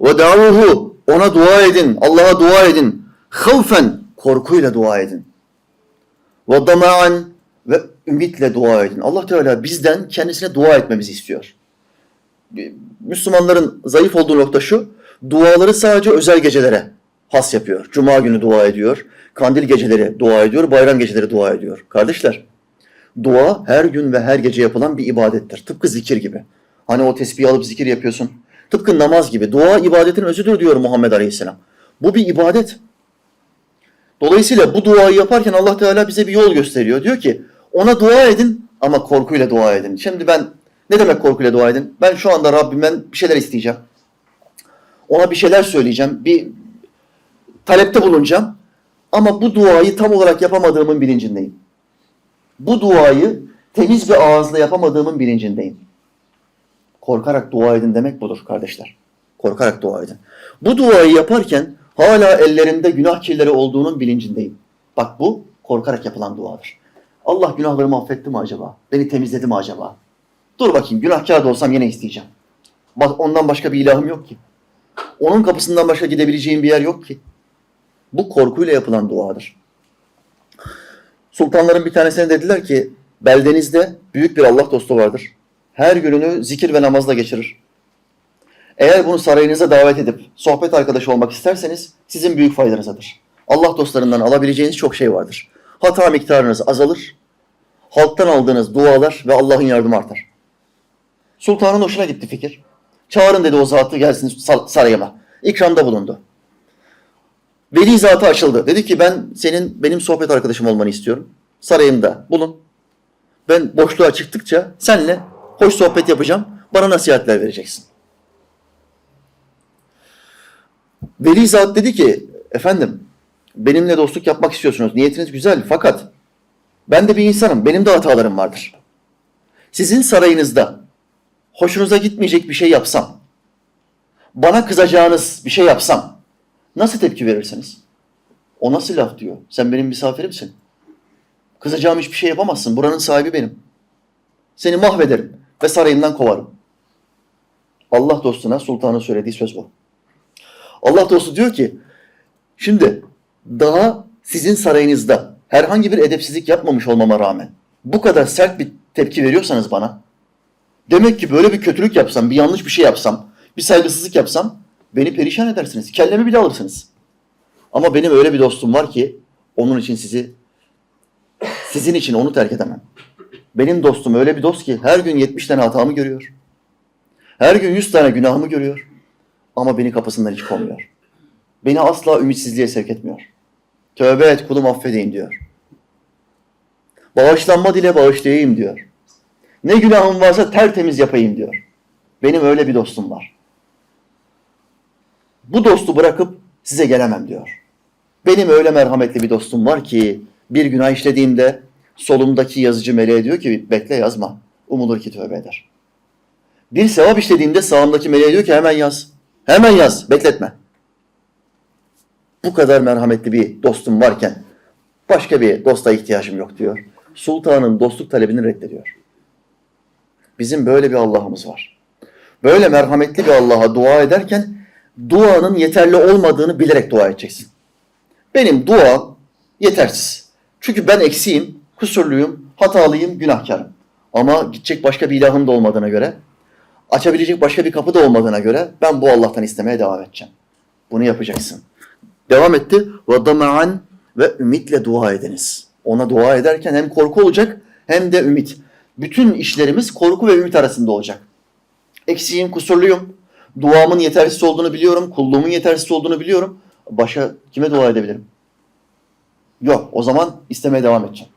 Ve davuhu ona dua edin. Allah'a dua edin. Havfen korkuyla dua edin. Ve dama'an ve ümitle dua edin. Allah Teala bizden kendisine dua etmemizi istiyor. Müslümanların zayıf olduğu nokta şu. Duaları sadece özel gecelere has yapıyor. Cuma günü dua ediyor. Kandil geceleri dua ediyor. Bayram geceleri dua ediyor. Kardeşler, dua her gün ve her gece yapılan bir ibadettir. Tıpkı zikir gibi. Hani o tesbihi alıp zikir yapıyorsun. Tıpkı namaz gibi. Dua ibadetin özüdür diyor Muhammed Aleyhisselam. Bu bir ibadet. Dolayısıyla bu duayı yaparken Allah Teala bize bir yol gösteriyor. Diyor ki ona dua edin ama korkuyla dua edin. Şimdi ben ne demek korkuyla dua edin? Ben şu anda Rabbimden bir şeyler isteyeceğim. Ona bir şeyler söyleyeceğim. Bir talepte bulunacağım. Ama bu duayı tam olarak yapamadığımın bilincindeyim. Bu duayı temiz bir ağızla yapamadığımın bilincindeyim. Korkarak dua edin demek budur kardeşler. Korkarak dua edin. Bu duayı yaparken hala ellerimde günah kirleri olduğunun bilincindeyim. Bak bu korkarak yapılan duadır. Allah günahlarımı affetti mi acaba? Beni temizledi mi acaba? Dur bakayım günahkar da olsam yine isteyeceğim. Bak ondan başka bir ilahım yok ki. Onun kapısından başka gidebileceğim bir yer yok ki. Bu korkuyla yapılan duadır. Sultanların bir tanesine dediler ki beldenizde büyük bir Allah dostu vardır. Her gününü zikir ve namazla geçirir. Eğer bunu sarayınıza davet edip sohbet arkadaşı olmak isterseniz sizin büyük faydanızadır. Allah dostlarından alabileceğiniz çok şey vardır. Hata miktarınız azalır. Halktan aldığınız dualar ve Allah'ın yardımı artar. Sultanın hoşuna gitti fikir. Çağırın dedi o zatı gelsin sar- sarayıma. İkramda bulundu. Veli zatı açıldı. Dedi ki ben senin benim sohbet arkadaşım olmanı istiyorum. Sarayımda bulun. Ben boşluğa çıktıkça senle hoş sohbet yapacağım. Bana nasihatler vereceksin. Veli zat dedi ki efendim benimle dostluk yapmak istiyorsunuz. Niyetiniz güzel fakat ben de bir insanım. Benim de hatalarım vardır. Sizin sarayınızda hoşunuza gitmeyecek bir şey yapsam, bana kızacağınız bir şey yapsam nasıl tepki verirsiniz? O nasıl laf diyor? Sen benim misafirimsin. Kızacağım hiçbir şey yapamazsın. Buranın sahibi benim. Seni mahvederim ve sarayımdan kovarım. Allah dostuna sultanın söylediği söz bu. Allah dostu diyor ki şimdi daha sizin sarayınızda herhangi bir edepsizlik yapmamış olmama rağmen bu kadar sert bir tepki veriyorsanız bana demek ki böyle bir kötülük yapsam, bir yanlış bir şey yapsam, bir saygısızlık yapsam beni perişan edersiniz. Kellemi bile alırsınız. Ama benim öyle bir dostum var ki onun için sizi sizin için onu terk edemem. Benim dostum öyle bir dost ki her gün 70 tane hatamı görüyor. Her gün 100 tane günahımı görüyor. Ama beni kapısından hiç kovmuyor. Beni asla ümitsizliğe sevk etmiyor. Tövbe et kulum affedeyim diyor. Bağışlanma dile bağışlayayım diyor. Ne günahım varsa tertemiz yapayım diyor. Benim öyle bir dostum var. Bu dostu bırakıp size gelemem diyor. Benim öyle merhametli bir dostum var ki bir günah işlediğimde solumdaki yazıcı meleğe diyor ki bekle yazma. Umulur ki tövbe eder. Bir sevap işlediğimde sağımdaki meleğe diyor ki hemen yaz. Hemen yaz, bekletme. Bu kadar merhametli bir dostum varken başka bir dosta ihtiyacım yok diyor. Sultanın dostluk talebini reddediyor. Bizim böyle bir Allah'ımız var. Böyle merhametli bir Allah'a dua ederken duanın yeterli olmadığını bilerek dua edeceksin. Benim dua yetersiz. Çünkü ben eksiğim, kusurluyum, hatalıyım, günahkarım. Ama gidecek başka bir ilahım da olmadığına göre, açabilecek başka bir kapı da olmadığına göre ben bu Allah'tan istemeye devam edeceğim. Bunu yapacaksın. Devam etti. Ve dama'an ve ümitle dua ediniz. Ona dua ederken hem korku olacak hem de ümit. Bütün işlerimiz korku ve ümit arasında olacak. Eksiğim, kusurluyum. Duamın yetersiz olduğunu biliyorum. Kulluğumun yetersiz olduğunu biliyorum. Başka kime dua edebilirim? Yok. O zaman istemeye devam edeceğim.